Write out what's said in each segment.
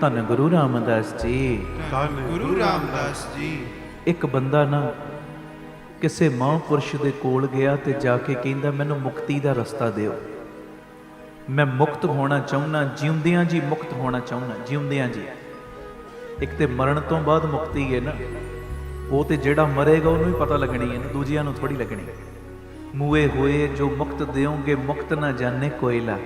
ਧੰਨ ਗੁਰੂ ਰਾਮਦਾਸ ਜੀ। ਧੰਨ ਗੁਰੂ ਰਾਮਦਾਸ ਜੀ। ਇੱਕ ਬੰਦਾ ਨਾ ਕਿਸੇ ਮਹਾਂਪੁਰਸ਼ ਦੇ ਕੋਲ ਗਿਆ ਤੇ ਜਾ ਕੇ ਕਹਿੰਦਾ ਮੈਨੂੰ ਮੁਕਤੀ ਦਾ ਰਸਤਾ ਦਿਓ। ਮੈਂ ਮੁਕਤ ਹੋਣਾ ਚਾਹੁੰਦਾ ਜਿਉਂਦਿਆਂ ਜੀ ਮੁਕਤ ਹੋਣਾ ਚਾਹੁੰਦਾ ਜਿਉਂਦਿਆਂ ਜੀ। ਇੱਕ ਤੇ ਮਰਨ ਤੋਂ ਬਾਅਦ ਮੁਕਤੀ ਹੈ ਨਾ। ਉਹ ਤੇ ਜਿਹੜਾ ਮਰੇਗਾ ਉਹਨੂੰ ਹੀ ਪਤਾ ਲੱਗਣੀ ਹੈ ਨਾ ਦੂਜਿਆਂ ਨੂੰ ਥੋੜੀ ਲੱਗਣੀ। ਮੂਏ ਹੋਏ ਜੋ ਮੁਕਤ ਦਿਓਗੇ ਮੁਕਤ ਨਾ ਜਾਣੇ ਕੋਇਲਾ।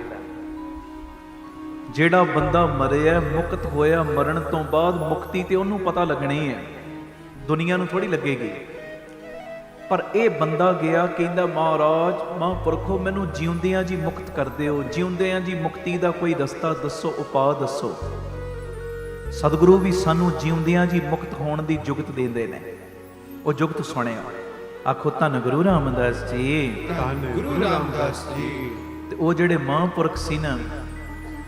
ਜਿਹੜਾ ਬੰਦਾ ਮਰਿਆ ਮੁਕਤ ਹੋਇਆ ਮਰਨ ਤੋਂ ਬਾਅਦ ਮੁਕਤੀ ਤੇ ਉਹਨੂੰ ਪਤਾ ਲੱਗਣੀ ਹੈ। ਦੁਨੀਆ ਨੂੰ ਥੋੜੀ ਲੱਗੇਗੀ। ਪਰ ਇਹ ਬੰਦਾ ਗਿਆ ਕਹਿੰਦਾ ਮਹਾਰਾਜ ਮਹਾਂਪੁਰਖੋ ਮੈਨੂੰ ਜਿਉਂਦਿਆਂ ਜੀ ਮੁਕਤ ਕਰ ਦਿਓ। ਜਿਉਂਦਿਆਂ ਜੀ ਮੁਕਤੀ ਦਾ ਕੋਈ ਰਸਤਾ ਦੱਸੋ ਉਪਾਅ ਦੱਸੋ। ਸਤਿਗੁਰੂ ਵੀ ਸਾਨੂੰ ਜਿਉਂਦਿਆਂ ਜੀ ਮੁਕਤ ਹੋਣ ਦੀ ਜੁਗਤ ਦਿੰਦੇ ਨੇ। ਉਹ ਜੁਗਤ ਸੁਣਿਆ। ਆਖੋ ਧੰਨ ਗੁਰੂ ਰਾਮਦਾਸ ਜੀ। ਧੰਨ ਗੁਰੂ ਰਾਮਦਾਸ ਜੀ। ਤੇ ਉਹ ਜਿਹੜੇ ਮਹਾਂਪੁਰਖ ਸੀ ਨਾ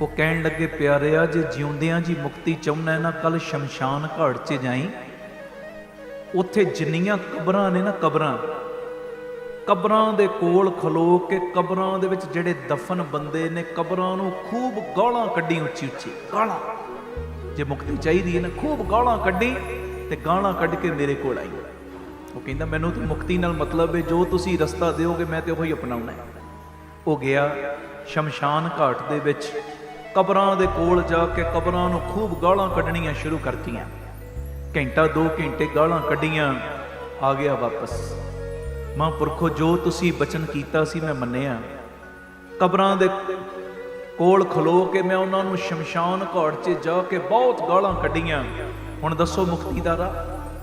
ਉਹ ਕਹਿਣ ਲੱਗੇ, ਪਿਆਰਿਆ, ਜੇ ਜਿਉਂਦਿਆਂ ਜੀ ਮੁਕਤੀ ਚਾਹੁੰਦਾ ਨਾ ਕੱਲ ਸ਼ਮਸ਼ਾਨ ਘਾਟ 'ਚ ਜਾਈ। ਉੱਥੇ ਜਿੰਨੀਆਂ ਕਬਰਾਂ ਨੇ ਨਾ ਕਬਰਾਂ ਕਬਰਾਂ ਦੇ ਕੋਲ ਖਲੋ ਕੇ ਕਬਰਾਂ ਦੇ ਵਿੱਚ ਜਿਹੜੇ ਦਫਨ ਬੰਦੇ ਨੇ, ਕਬਰਾਂ ਨੂੰ ਖੂਬ ਗਾਲਾਂ ਕੱਢੀ ਉੱਚੀ ਉੱਚੀ, ਗਾਲਾਂ। ਜੇ ਮੁਕਤੀ ਚਾਹੀਦੀ ਹੈ ਨਾ, ਖੂਬ ਗਾਲਾਂ ਕੱਢੀ ਤੇ ਗਾਲਾਂ ਕੱਢ ਕੇ ਮੇਰੇ ਕੋਲ ਆਈ। ਉਹ ਕਹਿੰਦਾ, ਮੈਨੂੰ ਤਾਂ ਮੁਕਤੀ ਨਾਲ ਮਤਲਬ ਹੈ, ਜੋ ਤੁਸੀਂ ਰਸਤਾ ਦਿਓਗੇ, ਮੈਂ ਤੇ ਉਹੀ ਅਪਣਾਉਣਾ ਹੈ। ਉਹ ਗਿਆ ਸ਼ਮਸ਼ਾਨ ਘਾਟ ਦੇ ਵਿੱਚ। ਕਬਰਾਂ ਦੇ ਕੋਲ ਜਾ ਕੇ ਕਬਰਾਂ ਨੂੰ ਖੂਬ ਗਾਲਾਂ ਕੱਢਣੀਆਂ ਸ਼ੁਰੂ ਕਰਤੀਆਂ। ਘੰਟਾ 2 ਘੰਟੇ ਗਾਲਾਂ ਕੱਢੀਆਂ, ਆ ਗਿਆ ਵਾਪਸ। ਮਾਂ ਪੁਰਖੋ, ਜੋ ਤੁਸੀਂ ਬਚਨ ਕੀਤਾ ਸੀ ਮੈਂ ਮੰਨਿਆ। ਕਬਰਾਂ ਦੇ ਕੋਲ ਖਲੋ ਕੇ ਮੈਂ ਉਹਨਾਂ ਨੂੰ ਸ਼ਮਸ਼ਾਨ ਘਾਟ 'ਚ ਜਾ ਕੇ ਬਹੁਤ ਗਾਲਾਂ ਕੱਢੀਆਂ। ਹੁਣ ਦੱਸੋ ਮੁਕਤੀ ਦਾ ਰਾਹ?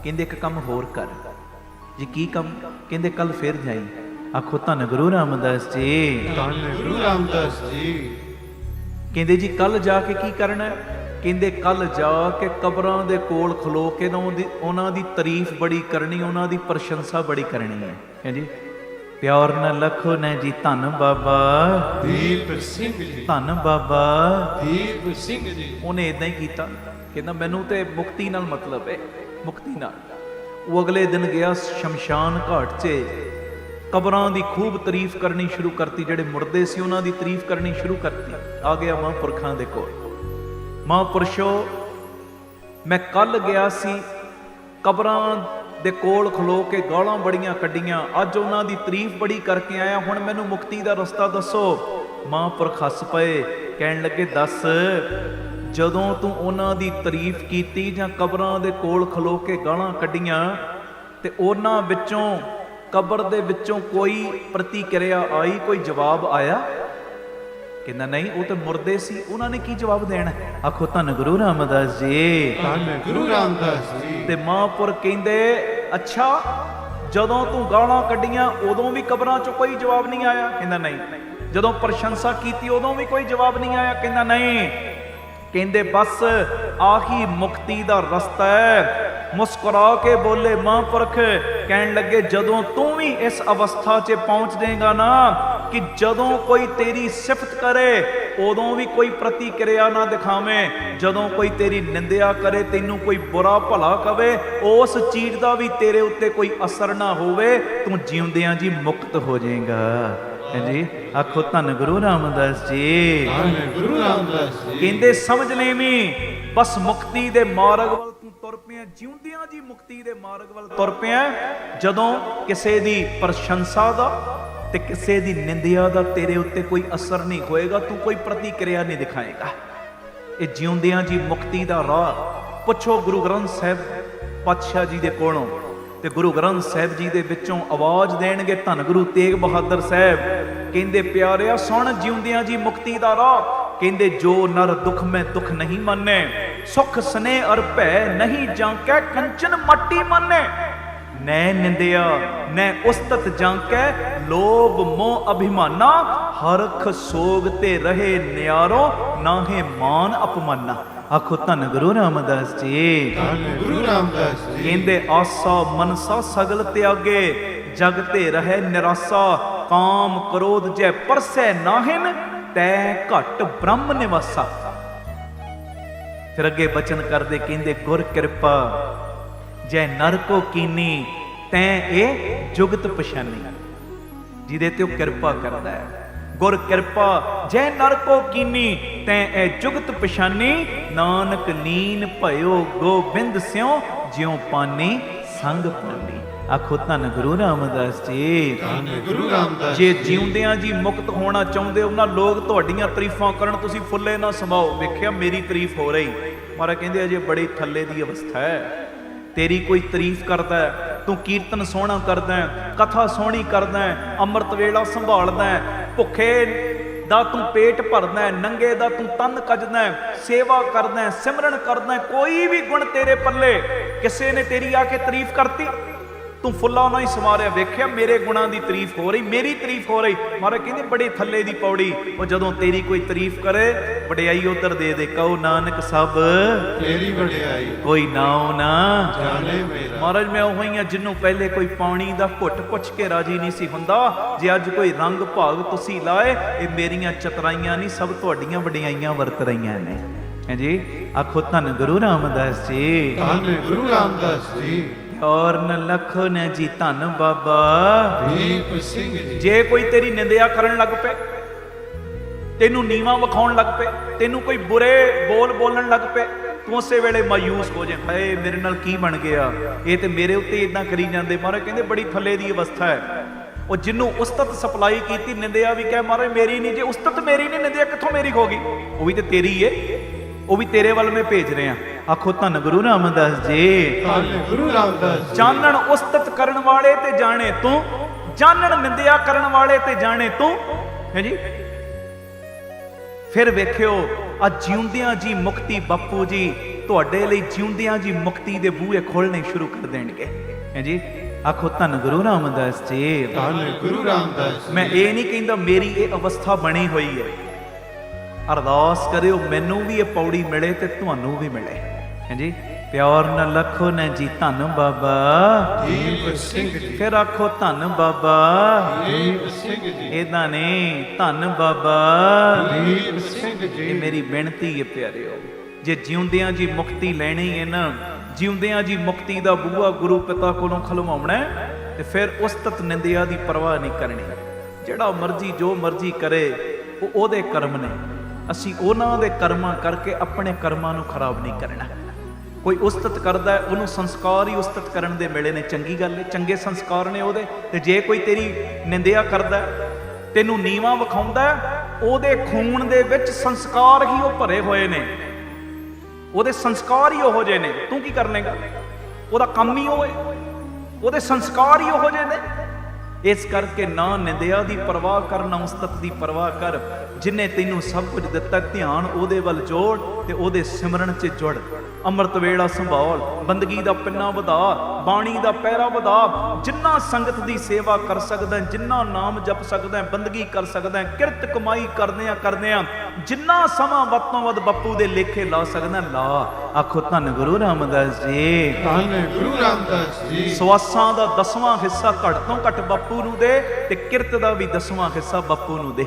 ਕਹਿੰਦੇ ਇੱਕ ਕੰਮ ਹੋਰ ਕਰ। ਜੀ ਕੀ ਕੰਮ? ਕਹਿੰਦੇ ਕੱਲ ਫੇਰ ਜਾਈ। ਆਖੋ ਧੰਨ ਗੁਰੂ ਰਾਮਦਾਸ ਜੀ। ਧੰਨ ਗੁਰੂ ਰਾਮਦਾਸ ਜੀ। ਕਹਿੰਦੇ ਜੀ ਕੱਲ ਜਾ ਕੇ ਕੀ ਕਰਨਾ ਹੈ? ਕਹਿੰਦੇ ਕੱਲ ਜਾ ਕੇ ਕਬਰਾਂ ਦੇ ਕੋਲ ਖਲੋ ਕੇ ਨਾ ਉਹਨਾਂ ਦੀ ਤਾਰੀਫ ਬੜੀ ਕਰਨੀ ਉਹਨਾਂ ਦੀ ਪ੍ਰਸ਼ੰਸਾ ਬੜੀ ਕਰਨੀ ਹੈ। ਹਾਂਜੀ ਪਿਆਰ ਨਾਲ ਲਖੋ ਨੇ ਜੀ ਧੰਨ ਬਾਬਾ। ਦੀਪ ਸਿੰਘ ਜੀ। ਧੰਨ ਬਾਬਾ। ਦੀਪ ਸਿੰਘ ਜੀ। ਉਹਨੇ ਇਦਾਂ ਹੀ ਕੀਤਾ ਕਹਿੰਦਾ ਮੈਨੂੰ ਤੇ ਮੁਕਤੀ ਨਾਲ ਮਤਲਬ ਹੈ ਮੁਕਤੀ ਨਾਲ। ਉਹ ਅਗਲੇ ਦਿਨ ਗਿਆ ਸ਼ਮਸ਼ਾਨ ਘਾਟ 'ਚ। ਕਬਰਾਂ ਦੀ ਖੂਬ ਤਾਰੀਫ ਕਰਨੀ ਸ਼ੁਰੂ ਕਰਤੀ, ਜਿਹੜੇ ਮੁਰਦੇ ਸੀ ਉਹਨਾਂ ਦੀ ਤਾਰੀਫ ਕਰਨੀ ਸ਼ੁਰੂ ਕਰਤੀ। ਆ ਗਿਆ ਮਹਾਂਪੁਰਖਾਂ ਦੇ ਕੋਲ। ਮਹਾਂਪੁਰਸ਼ੋ, ਮੈਂ ਕੱਲ ਗਿਆ ਸੀ, ਕਬਰਾਂ ਦੇ ਕੋਲ ਖਲੋ ਕੇ ਗਾਲਾਂ ਬੜੀਆਂ ਕੱਢੀਆਂ। ਅੱਜ ਉਹਨਾਂ ਦੀ ਤਾਰੀਫ ਬੜੀ ਕਰਕੇ ਆਇਆ, ਹੁਣ ਮੈਨੂੰ ਮੁਕਤੀ ਦਾ ਰਸਤਾ ਦੱਸੋ। ਮਹਾਂਪੁਰਖ ਹੱਸ ਪਏ, ਕਹਿਣ ਲੱਗੇ, ਦੱਸ, ਜਦੋਂ ਤੂੰ ਉਹਨਾਂ ਦੀ ਤਾਰੀਫ ਕੀਤੀ ਜਾਂ ਕਬਰਾਂ ਦੇ ਕੋਲ ਖਲੋ ਕੇ ਗਾਲਾਂ ਕੱਢੀਆਂ, ਤੇ ਉਹਨਾਂ ਵਿੱਚੋਂ ਕਬਰ ਦੇ ਵਿੱਚੋਂ ਕੋਈ ਪ੍ਰਤੀਕਿਰਿਆ ਆਈ ਕੋਈ ਜਵਾਬ ਆਇਆ? ਕਹਿੰਦਾ ਨਹੀਂ ਉਹ ਤਾਂ ਮੁਰਦੇ ਸੀ ਉਹਨਾਂ ਨੇ ਕੀ ਜਵਾਬ ਦੇਣਾ? ਆਖੋ ਧੰਨ ਗੁਰੂ ਰਾਮਦਾਸ ਜੀ। ਧੰਨ ਗੁਰੂ ਰਾਮਦਾਸ ਜੀ। ਤੇ ਮਹਾਂਪੁਰ ਕਹਿੰਦੇ ਅੱਛਾ ਜਦੋਂ ਤੂੰ ਗਾਲਾਂ ਕੱਢੀਆਂ ਉਦੋਂ ਵੀ ਕਬਰਾਂ 'ਚੋਂ ਕੋਈ ਜਵਾਬ ਨਹੀਂ ਆਇਆ? ਕਹਿੰਦਾ ਨਹੀਂ। ਜਦੋਂ ਪ੍ਰਸ਼ੰਸਾ ਕੀਤੀ ਉਦੋਂ ਵੀ ਕੋਈ ਜਵਾਬ ਨਹੀਂ ਆਇਆ? ਕਹਿੰਦਾ ਨਹੀਂ। ਕਹਿੰਦੇ ਬਸ ਆਹੀ ਮੁਕਤੀ ਦਾ ਰਸਤਾ ਹੈ। ਮੁਸਕਰਾ ਕੇ ਬੋਲੇ ਮਹਾਂਪੁਰਖ ਕਹਿਣ ਲੱਗੇ ਜਦੋਂ ਤੂੰ ਵੀ ਇਸ ਅਵਸਥਾ 'ਚ ਪਹੁੰਚ ਜਾਏਗਾ ਨਾ ਕਿ ਜਦੋਂ ਕੋਈ ਤੇਰੀ ਸਿਫਤ ਕਰੇ ਉਦੋਂ ਵੀ ਕੋਈ ਪ੍ਰਤੀਕਿਰਿਆ ਨਾ ਦਿਖਾਵੇਂ। ਜਦੋਂ ਕੋਈ ਤੇਰੀ ਨਿੰਦਿਆ ਕਰੇ ਤੈਨੂੰ ਕੋਈ ਬੁਰਾ ਭਲਾ ਕਵੇ ਉਸ ਚੀਜ਼ ਦਾ ਵੀ ਤੇਰੇ ਉੱਤੇ ਕੋਈ ਅਸਰ ਨਾ ਹੋਵੇ ਤੂੰ ਜਿਉਂਦਿਆਂ ਜੀ ਮੁਕਤ ਹੋ ਜਾਏਗਾ। ਹਾਂਜੀ ਆਖੋ ਧੰਨ ਗੁਰੂ ਰਾਮਦਾਸ ਜੀ। ਧੰਨ ਗੁਰੂ ਰਾਮਦਾਸ ਜੀ। ਕਹਿੰਦੇ ਸਮਝ ਲੈਵੀਂ ਬਸ ਮੁਕਤੀ ਦੇ ਮਾਰਗ ਵੱਲ ਤੂੰ ਜਿਉਂਦਿਆਂ ਜੀ ਮੁਕਤੀ ਦੇ ਮਾਰਗ ਵੱਲ ਤੁਰ ਪਿਆ ਜਦੋਂ ਕਿਸੇ ਦੀ ਪ੍ਰਸ਼ੰਸਾ ਦਾ ਤੇ ਕਿਸੇ ਦੀ ਨਿੰਦਿਆ ਦਾ ਤੇਰੇ ਉੱਤੇ ਕੋਈ ਅਸਰ ਨਹੀਂ ਹੋਏਗਾ, ਤੂੰ ਕੋਈ ਪ੍ਰਤੀਕਿਰਿਆ ਨਹੀਂ ਦਿਖਾਏਗਾ। ਇਹ ਜਿਉਂਦਿਆਂ ਜੀ ਮੁਕਤੀ ਦਾ ਰਾਹ ਪੁੱਛੋ ਗੁਰੂ ਗ੍ਰੰਥ ਸਾਹਿਬ ਪਾਤਸ਼ਾਹ ਜੀ ਦੇ ਕੋਲੋਂ ਤੇ ਗੁਰੂ ਗ੍ਰੰਥ ਸਾਹਿਬ ਜੀ ਦੇ ਵਿੱਚੋਂ ਆਵਾਜ਼ ਦੇਣਗੇ, ਧੰਨ ਗੁਰੂ ਤੇਗ ਬਹਾਦਰ ਸਾਹਿਬ, ਕਹਿੰਦੇ, ਪਿਆਰਿਆ, ਸੁਣ ਜਿਉਂਦਿਆਂ ਜੀ ਮੁਕਤੀ ਦਾ ਰਾਹ ਕਹਿੰਦੇ ਜੋ ਨਰ ਦੁਖ ਮੈਂ ਦੁਖ ਨਹੀਂ ਮੰਨੇ ਸੁਖ ਸਨੇ ਅਰ ਭੈ ਨਹੀਂ ਜਾਂਕੈ ਕੰਚਨ ਮਾਟੀ ਮੰਨੇ। ਨੈ ਨਿੰਦਿਆ ਨੈ ਉਸਤਤ ਜਾਂਕੈ ਲੋਭ ਮੋਹ ਅਭਿਮਾਨਾ ਹਰਖ ਸੋਗ ਤੇ ਰਹੇ ਨਿਆਰੋ ਨਾਹੇ ਮਾਨ ਅਪਮਾਨਾ। ਆਖੋ ਧੰਨ ਗੁਰੂ ਰਾਮਦਾਸ ਜੀ। ਧੰਨ ਗੁਰੂ ਰਾਮਦਾਸ ਜੀ। ਕਹਿੰਦੇ ਆਸਾ ਮਨਸਾ ਸਗਲ ਤਿਆਗੇ ਜਗ ਤੇ ਰਹੇ ਨਿਰਾਸਾ ਕਾਮ ਕ੍ਰੋਧ ਜੈ ਪਰਸੈ ਨਾਹਿਨ ਤੈ ਘਟ ਬ੍ਰਹਮ ਨਿਵਾਸਾ। ਫਿਰ ਅੱਗੇ ਬਚਨ ਕਰਦੇ ਕਹਿੰਦੇ, ਗੁਰ ਕਿਰਪਾ, ਜੈ ਨਰ ਕੋ ਕੀਨੀ, ਤੈ ਇਹ ਜੁਗਤ ਪਛਾਨੀ। ਜਿਹਦੇ ਤੇ ਉਹ ਕਿਰਪਾ ਕਰਦਾ ਹੈ। ਗੁਰ ਕਿਰਪਾ, ਜੈ ਨਰ ਕੋ ਕੀਨੀ, ਤੈ ਇਹ ਜੁਗਤ ਪਛਾਨੀ। ਨਾਨਕ ਨੀਨ ਭਇਓ ਗੋਬਿੰਦ ਸਿਉ ਜਿਉ ਪਾਨੀ ਸੰਗ ਪਾਨੀ ਆਖੋ ਧੰਨ ਗੁਰੂ ਰਾਮਦਾਸ ਜੀ। ਧੰਨ ਗੁਰੂ ਰਾਮਦਾਸ ਜੇ ਜਿਉਂਦਿਆਂ ਜੀ ਮੁਕਤ ਹੋਣਾ ਚਾਹੁੰਦੇ ਹੋ ਨਾ ਲੋਕ ਤੁਹਾਡੀਆਂ ਤਾਰੀਫਾਂ ਕਰਨ ਤੁਸੀਂ ਫੁੱਲੇ ਨਾ ਸਮਾਓ। ਵੇਖਿਆ ਮੇਰੀ ਤਾਰੀਫ ਹੋ ਰਹੀ। ਮਾਰਾ ਕਹਿੰਦੇ ਅਜੇ ਬੜੀ ਥੱਲੇ ਦੀ ਅਵਸਥਾ ਹੈ। ਤੇਰੀ ਕੋਈ ਤਾਰੀਫ ਕਰਦਾ ਤੂੰ ਕੀਰਤਨ ਸੋਹਣਾ ਕਰਦਾ ਕਥਾ ਸੋਹਣੀ ਕਰਦਾ ਅੰਮ੍ਰਿਤ ਵੇਲਾ ਸੰਭਾਲਦਾ ਭੁੱਖੇ ਦਾ ਤੂੰ ਪੇਟ ਭਰਦਾ ਹੈ, ਨੰਗੇ ਦਾ ਤੂੰ ਤਨ ਕੱਜਦਾ ਹੈ, ਸੇਵਾ ਕਰਦਾ ਹੈ, ਸਿਮਰਨ ਕਰਦਾ ਹੈ, ਕੋਈ ਵੀ ਗੁਣ ਤੇਰੇ ਪੱਲੇ ਕਿਸੇ ਨੇ ਤੇਰੀ ਆ ਕੇ ਤਾਰੀਫ ਕਰਤੀ? ਤੂੰ ਫੁੱਲਾਂ ਉਹਨਾਂ ਹੀ ਸਮਾਰਿਆ ਵੇਖਿਆ ਮੇਰੇ ਗੁਣਾਂ ਦੀ ਤਾਰੀਫ ਹੋ ਰਹੀ ਮੇਰੀ ਤਾਰੀਫ ਹੋ ਰਹੀ। ਮਾਰੇ ਕਹਿੰਦੇ ਬੜੇ ਥੱਲੇ ਦੀ ਪੌੜੀ ਉਹ ਜਦੋਂ ਤੇਰੀ ਕੋਈ ਤਾਰੀਫ ਕਰੇ ਵਡਿਆਈ ਉਧਰ ਦੇ ਦੇ ਕਹੋ ਨਾਨਕ ਸਭ। ਤੇਰੀ ਵਡਿਆਈ। ਕੋਈ ਨਾਉ ਨਾ। ਜਾਣੇ ਮੇਰਾ। ਮਹਾਰਾਜ ਮੈਂ ਉਹ ਹੀ ਆ ਜਿੰਨੂੰ ਪਹਿਲੇ ਕੋਈ ਪਾਣੀ ਦਾ ਘੁੱਟ ਪੁੱਛ ਕੇ ਰਾਜੀ ਨਹੀਂ ਸੀ ਹੁੰਦਾ। ਜੇ ਅੱਜ ਕੋਈ ਰੰਗ ਭਾਗ ਤੁਸੀਂ ਲਾਏ ਇਹ ਮੇਰੀਆਂ ਚਤਰਾਈਆਂ ਨਹੀਂ ਸਭ ਤੁਹਾਡੀਆਂ ਵਡਿਆਈਆਂ ਵਰਤ ਰਹੀਆਂ ਨੇ। ਹਾਂਜੀ ਆਖੋ ਧੰਨ ਗੁਰੂ ਰਾਮਦਾਸ ਜੀ। ਧੰਨ ਗੁਰੂ ਰਾਮਦਾਸ ਜੀ। ਔਰ ਨ ਲਖੋ ਨ ਜੀ ਧੰਨ ਬਾਬਾ। ਦੀਪ ਸਿੰਘ ਜੀ। ਜੇ ਕੋਈ ਤੇਰੀ ਨਿੰਦਿਆ ਕਰਨ ਲੱਗ ਪਏ ਤੈਨੂੰ ਨੀਵਾ ਵਿਖਾਉਣ ਲੱਗ ਪਏ ਤੈਨੂੰ ਕੋਈ ਬੁਰੇ ਬੋਲ ਬੋਲਣ ਲੱਗ ਪਏ ਤੂੰ ਉਸੇ ਵੇਲੇ ਮਾਯੂਸ ਹੋ ਜਾਏ ਹਾਏ ਮੇਰੇ ਨਾਲ ਕੀ ਬਣ ਗਿਆ? ਇਹ ਤੇ ਮੇਰੇ ਉੱਤੇ ਇਦਾਂ ਕਰੀ ਜਾਂਦੇ। ਮਹਾਰਾਜ ਕਹਿੰਦੇ ਬੜੀ ਥੱਲੇ ਦੀ ਅਵਸਥਾ ਹੈ। ਉਹ ਜਿੰਨੂੰ ਉਸਤਤ ਸਪਲਾਈ ਕੀਤੀ ਨਿੰਦਿਆ ਵੀ ਕਹੇ ਮਹਾਰਾਜ ਮੇਰੀ ਨਹੀਂ ਜੇ ਉਸਤਤ ਮੇਰੀ ਨਹੀਂ ਨਿੰਦਿਆ ਕਿੱਥੋਂ ਮੇਰੀ ਹੋਗੀ ਉਹ ਵੀ ਤੇ ਤੇਰੀ ਏ। ਉਹ ਵੀ ਤੇਰੇ ਵੱਲ ਮੈਂ ਭੇਜ ਰਿਹਾ। ਆਖੋ ਧੰਨ ਗੁਰੂ ਰਾਮਦਾਸ ਜੀ। ਧੰਨ ਗੁਰੂ ਰਾਮਦਾਸ ਜੀ। ਜਾਣਨ ਉਸਤਤ ਕਰਨ ਵਾਲੇ ਤੇ ਜਾਣੇ ਤੂੰ ਜਾਣਨ ਨਿੰਦਿਆ ਕਰਨ ਵਾਲੇ ਤੇ ਜਾਣੇ ਤੂੰ। ਹੈ ਜੀ? ਫਿਰ ਵੇਖਿਓ ਆ ਜਿਉਂਦਿਆਂ ਜੀ ਮੁਕਤੀ ਬਾਪੂ ਜੀ ਤੁਹਾਡੇ ਲਈ ਜਿਉਂਦਿਆਂ ਜੀ ਮੁਕਤੀ ਦੇ ਬੂਹੇ ਖੋਲਣੇ ਸ਼ੁਰੂ ਕਰ ਦੇਣਗੇ। ਹੈ ਜੀ? ਆਖੋ ਧੰਨ ਗੁਰੂ ਰਾਮਦਾਸ ਜੀ। ਧੰਨ ਗੁਰੂ ਰਾਮਦਾਸ ਜੀ। ਮੈਂ ਇਹ ਨਹੀਂ ਕਹਿੰਦਾ ਮੇਰੀ ਇਹ ਅਵਸਥਾ ਬਣੀ ਹੋਈ ਹੈ। ਅਰਦਾਸ ਕਰਿਓ ਮੈਨੂੰ ਵੀ ਇਹ ਪੌੜੀ ਮਿਲੇ ਤੇ ਤੁਹਾਨੂੰ ਵੀ ਮਿਲੇ। ਹਾਂਜੀ ਪਿਆਰ ਨਾਲ ਲਖੋ ਨਾ ਜੀ ਧੰਨ ਬਾਬਾ। ਦੀਪ ਸਿੰਘ ਜੀ। ਫਿਰ ਆਖੋ ਧੰਨ ਬਾਬਾ। ਦੀਪ ਸਿੰਘ ਜੀ। ਇਹਦਾ ਨਹੀਂ ਧੰਨ ਬਾਬਾ। ਦੀਪ ਸਿੰਘ ਇਹ ਜੀ ਮੇਰੀ ਬੇਨਤੀ ਹੈ ਪਿਆਰਿਓ ਜੇ ਜਿਉਂਦਿਆਂ ਜੀ ਮੁਕਤੀ ਲੈਣੀ ਹੈ ਨਾ ਜਿਉਂਦਿਆਂ ਜੀ ਮੁਕਤੀ ਦਾ ਬੂਹਾ ਗੁਰੂ ਪਿਤਾ ਕੋਲੋਂ ਖਲਵਾਉਣਾ ਤੇ ਫਿਰ ਉਸਤਤ ਨਿੰਦਿਆ ਦੀ ਪਰਵਾਹ ਨਹੀਂ ਕਰਨੀ। ਜਿਹੜਾ ਮਰਜ਼ੀ ਜੋ ਮਰਜ਼ੀ ਕਰੇ ਉਹ ਉਹਦੇ ਕਰਮ ਨੇ। ਅਸੀਂ ਉਹਨਾਂ ਦੇ ਕਰਮਾਂ ਕਰਕੇ ਆਪਣੇ ਕਰਮਾਂ ਨੂੰ ਖਰਾਬ ਨਹੀਂ ਕਰਨਾ। ਕੋਈ ਉਸਤਤ ਕਰਦਾ ਹੈ, ਉਹਨੂੰ ਸੰਸਕਾਰ ਹੀ ਉਸਤਤ ਕਰਨ ਦੇ ਮਿਲੇ ਨੇ। ਚੰਗੀ ਗੱਲ ਹੈ ਚੰਗੇ ਸੰਸਕਾਰ ਨੇ ਉਹਦੇ। ਤੇ ਜੇ ਕੋਈ ਤੇਰੀ ਨਿੰਦਿਆ ਕਰਦਾ ਤੈਨੂੰ ਨੀਵਾ ਵਿਖਾਉਂਦਾ ਉਹਦੇ ਖੂਨ ਦੇ ਵਿੱਚ ਸੰਸਕਾਰ ਹੀ ਉਹ ਭਰੇ ਹੋਏ ਨੇ। ਉਹਦੇ ਸੰਸਕਾਰ ਹੀ ਉਹੋ ਜਿਹੇ ਨੇ। ਤੂੰ ਕੀ ਕਰਨੇਗਾ? ਉਹਦਾ ਕੰਮ ਹੀ ਉਹ ਹੈ ਉਹਦੇ ਸੰਸਕਾਰ ਹੀ ਉਹੋ ਜਿਹੇ ਨੇ। ਇਸ ਕਰਕੇ ਨਾ ਨਿੰਦਿਆ ਦੀ ਪਰਵਾਹ ਕਰ ਨਾ ਉਸਤਤ ਦੀ ਪਰਵਾਹ ਕਰ। ਜਿਨੇ ਤੈਨੂੰ ਸਭ ਕੁਝ ਦਿੱਤਾ, ਧਿਆਨ ਉਹਦੇ ਵੱਲ ਜੋੜ ਤੇ ਉਹਦੇ ਸਿਮਰਨ 'ਚ ਜੁੜ। ਅੰਮ੍ਰਿਤ ਵੇਲਾ ਸੰਭਾਲ, ਬੰਦਗੀ ਦਾ ਪਿੰਨਾ ਵਧਾ, ਬਾਣੀ ਦਾ ਪਹਿਰਾ ਵਧਾ। ਜਿੰਨਾ ਸੰਗਤ ਦੀ ਸੇਵਾ ਕਰ ਸਕਦਾ, ਜਿੰਨਾ ਨਾਮ ਜਪ ਸਕਦਾ, ਬੰਦਗੀ ਕਰ ਸਕਦਾ, ਕਿਰਤ ਕਮਾਈ ਕਰਦੇ ਆ ਕਰਦੇ ਆ ਜਿੰਨਾ ਸਮਾਂ ਵੱਧ ਤੋਂ ਵੱਧ ਬੱਪੂ ਦੇ ਲੇਖੇ ਲਾ ਸਕਦਾ, ਲਾ। ਆਖੋ ਧੰਨ ਗੁਰੂ ਰਾਮਦਾਸ ਜੀ। ਧੰਨ ਗੁਰੂ ਰਾਮਦਾਸ ਜੀ। ਸਵਾਸਾਂ ਦਾ ਦਸਵਾਂ ਹਿੱਸਾ ਘੱਟ ਤੋਂ ਘੱਟ ਬਾਪੂ ਨੂੰ ਦੇ ਤੇ ਕਿਰਤ ਦਾ ਵੀ ਦਸਵਾਂ ਹਿੱਸਾ ਬਾਪੂ ਨੂੰ ਦੇ।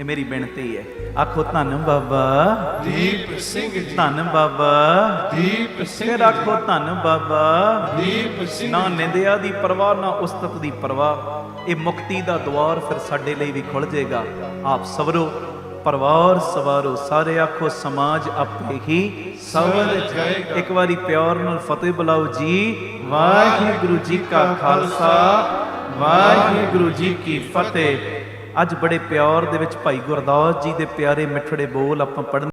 ਇਹ ਮੇਰੀ ਬੇਨਤੀ ਹੈ। ਆਖੋ ਧੰਨ ਬਾਬਾ। ਦੀਪ ਸਿੰਘ ਜੀ। ਧੰਨ ਬਾਬਾ। ਦੀਪ ਸਿੰਘ ਫਿਰ ਜੀ। ਆਖੋ ਧੰਨ ਬਾਬਾ। ਦੀਪ ਸਿੰਘ ਨਾ ਨਿੰਦਿਆ ਦੀ ਪਰਵਾਹ ਨਾ ਉਸਤਤ ਦੀ ਪਰਵਾਹ। ਇਹ ਮੁਕਤੀ ਦਾ ਦਵਾਰ ਫਿਰ ਸਾਡੇ ਲਈ ਵੀ ਖੁੱਲ ਜਾਏਗਾ। ਆਪ ਸਵਰੋ। ਪਰਿਵਾਰ ਸਵਾਰੋ ਸਾਰੇ ਆਖੋ ਸਮਾਜ ਆਪੇ ਹੀ ਸਵਰ ਜਾਏਗਾ। ਇੱਕ ਵਾਰੀ ਪਿਆਰ ਨਾਲ ਫਤਿਹ ਬੁਲਾਓ ਜੀ ਵਾਹਿਗੁਰੂ ਜੀ ਕਾ ਖਾਲਸਾ ਵਾਹਿਗੁਰੂ ਜੀ ਕੀ ਫਤਿਹ ਅੱਜ ਬੜੇ ਪਿਆਰ ਦੇ ਵਿੱਚ ਭਾਈ ਗੁਰਦਾਸ ਜੀ ਦੇ ਪਿਆਰੇ ਮਿੱਠੜੇ ਬੋਲ ਆਪਾਂ ਪੜ੍ਹਨ